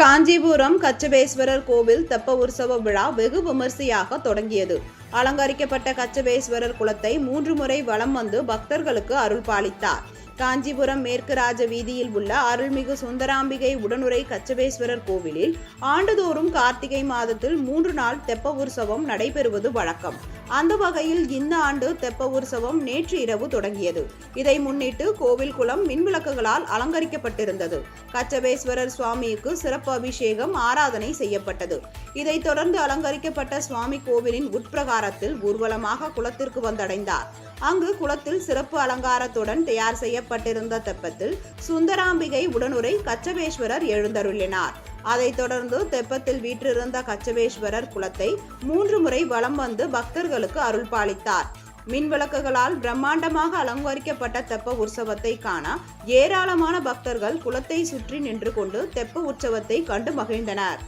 காஞ்சிபுரம் கச்சபேஸ்வரர் கோவில் தெப்ப உற்சவ விழா வெகு விமர்சையாக தொடங்கியது. அலங்கரிக்கப்பட்ட கச்சபேஸ்வரர் குளத்தை மூன்று முறை வலம் வந்து பக்தர்களுக்கு அருள் பாலித்தார். காஞ்சிபுரம் மேற்கு ராஜ வீதியில் உள்ள அருள்மிகு சுந்தராம்பிகை உடனுரை கச்சபேஸ்வரர் கோவிலில் ஆண்டுதோறும் கார்த்திகை மாதத்தில் மூன்று நாள் தெப்ப உற்சவம் நடைபெறுவது வழக்கம். அந்த வகையில் இந்த ஆண்டு தெப்ப உற்சவம் நேற்று இரவு தொடங்கியது. இதை முன்னிட்டு கோவில் குளம் மின்விளக்குகளால் அலங்கரிக்கப்பட்டிருந்தது. கச்சபேஸ்வரர் சுவாமிக்கு சிறப்பு அபிஷேகம் ஆராதனை செய்யப்பட்டது. இதைத் தொடர்ந்து அலங்கரிக்கப்பட்ட சுவாமி கோவிலின் உட்பிரகாரத்தில் ஊர்வலமாக குளத்திற்கு வந்தடைந்தார். அங்கு குளத்தில் சிறப்பு அலங்காரத்துடன் தயார் செய்யப்பட்டிருந்த தெப்பத்தில் சுந்தராம்பிகை உடனுரை கச்சபேஸ்வரர் எழுந்தருளினார். அதைத் தொடர்ந்து தெப்பத்தில் வீற்றிருந்த கச்சபேஸ்வரர் குலத்தை மூன்று முறை வலம் வந்து பக்தர்களுக்கு அருள் பாலித்தார் மின் விளக்குகளால் பிரம்மாண்டமாக அலங்கரிக்கப்பட்ட தெப்ப உற்சவத்தை காண ஏராளமான பக்தர்கள் குளத்தை சுற்றி நின்று கொண்டு தெப்ப உற்சவத்தை கண்டு மகிழ்ந்தனர்.